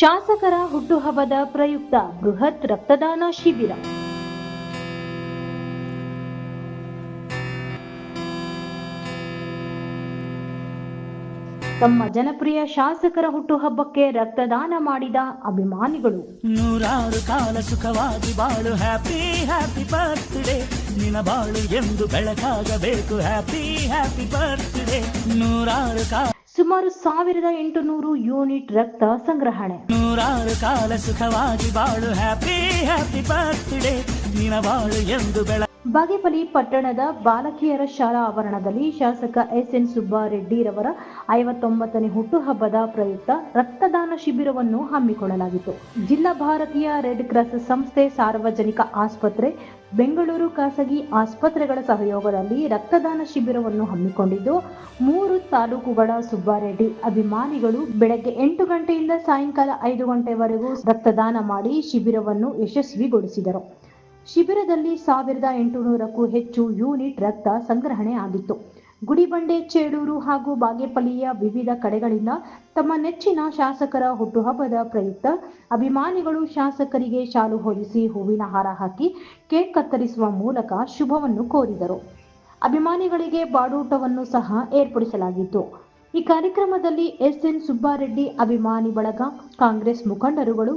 ಶಾಸಕರ ಹುಟ್ಟುಹಬ್ಬದ ಪ್ರಯುಕ್ತ ಬೃಹತ್ ರಕ್ತದಾನ ಶಿಬಿರ. ತಮ್ಮ ಜನಪ್ರಿಯ ಶಾಸಕರ ಹುಟ್ಟುಹಬ್ಬಕ್ಕೆ ರಕ್ತದಾನ ಮಾಡಿದ ಅಭಿಮಾನಿಗಳು. ನೂರಾರು ಕಾಲ ಸುಖವಾಗಿ ಬಾಳು ಹ್ಯಾಪಿ ಹ್ಯಾಪಿ ಬರ್ತ್ಡೇ ನಿನ ಬಾಳು ಎಂದು ಬೆಳಕಾಗಬೇಕು ಹ್ಯಾಪಿ ಹ್ಯಾಪಿ ಬರ್ತ್ಡೇ ನೂರಾರು ಕಾಲ ಸುಮಾರು ಸಾವಿರದ ಎಂಟುನೂರು ಯೂನಿಟ್ ರಕ್ತ ಸಂಗ್ರಹಣೆ. ನೂರಾರು ಕಾಲ ಸುಖವಾಗಿ ಬಾಳು ಹ್ಯಾಪಿ ಹ್ಯಾಪಿ ಬರ್ತ್ಡೇ ದಿನ ಬಾಳು ಎಂದು ಬೆಳ ಬಾಗೇಪಲ್ಲಿ ಪಟ್ಟಣದ ಬಾಲಕಿಯರ ಶಾಲಾ ಆವರಣದಲ್ಲಿ ಶಾಸಕ ಎಸ್ ಎನ್ ಸುಬ್ಬಾರೆಡ್ಡಿರವರ ಐವತ್ತೊಂಬತ್ತನೇ ಹುಟ್ಟುಹಬ್ಬದ ಪ್ರಯುಕ್ತ ರಕ್ತದಾನ ಶಿಬಿರವನ್ನು ಹಮ್ಮಿಕೊಳ್ಳಲಾಗಿತ್ತು. ಜಿಲ್ಲಾ ಭಾರತೀಯ ರೆಡ್ ಕ್ರಾಸ್ ಸಂಸ್ಥೆ ಸಾರ್ವಜನಿಕ ಆಸ್ಪತ್ರೆ, ಬೆಂಗಳೂರು ಖಾಸಗಿ ಆಸ್ಪತ್ರೆಗಳ ಸಹಯೋಗದಲ್ಲಿ ರಕ್ತದಾನ ಶಿಬಿರವನ್ನು ಹಮ್ಮಿಕೊಂಡಿದ್ದು, ಮೂರು ತಾಲೂಕುಗಳ ಸುಬ್ಬಾರೆಡ್ಡಿ ಅಭಿಮಾನಿಗಳು ಬೆಳಗ್ಗೆ ಎಂಟು ಗಂಟೆಯಿಂದ ಸಾಯಂಕಾಲ ಐದು ಗಂಟೆವರೆಗೂ ರಕ್ತದಾನ ಮಾಡಿ ಶಿಬಿರವನ್ನು ಯಶಸ್ವಿಗೊಳಿಸಿದರು. ಶಿಬಿರದಲ್ಲಿ ಸಾವಿರದ ಎಂಟುನೂರಕ್ಕೂ ಹೆಚ್ಚು ಯೂನಿಟ್ ರಕ್ತ ಸಂಗ್ರಹಣೆ ಆಗಿತ್ತು. ಗುಡಿಬಂಡೆ, ಚೇಡೂರು ಹಾಗೂ ಬಾಗೇಪಲ್ಲಿಯ ವಿವಿಧ ಕಡೆಗಳಿಂದ ತಮ್ಮ ನೆಚ್ಚಿನ ಶಾಸಕರ ಹುಟ್ಟುಹಬ್ಬದ ಪ್ರಯುಕ್ತ ಅಭಿಮಾನಿಗಳು ಶಾಸಕರಿಗೆ ಶಾಲು ಹೊದಿಸಿ ಹೂವಿನ ಹಾರ ಹಾಕಿ ಕೇಕ್ ಕತ್ತರಿಸುವ ಮೂಲಕ ಶುಭವನ್ನು ಕೋರಿದರು. ಅಭಿಮಾನಿಗಳಿಗೆ ಬಾಡೂಟವನ್ನು ಸಹ ಏರ್ಪಡಿಸಲಾಗಿತ್ತು. ಈ ಕಾರ್ಯಕ್ರಮದಲ್ಲಿ ಎಸ್ ಎನ್ ಸುಬ್ಬಾರೆಡ್ಡಿ ಅಭಿಮಾನಿ ಬಳಗ, ಕಾಂಗ್ರೆಸ್ ಮುಖಂಡರುಗಳು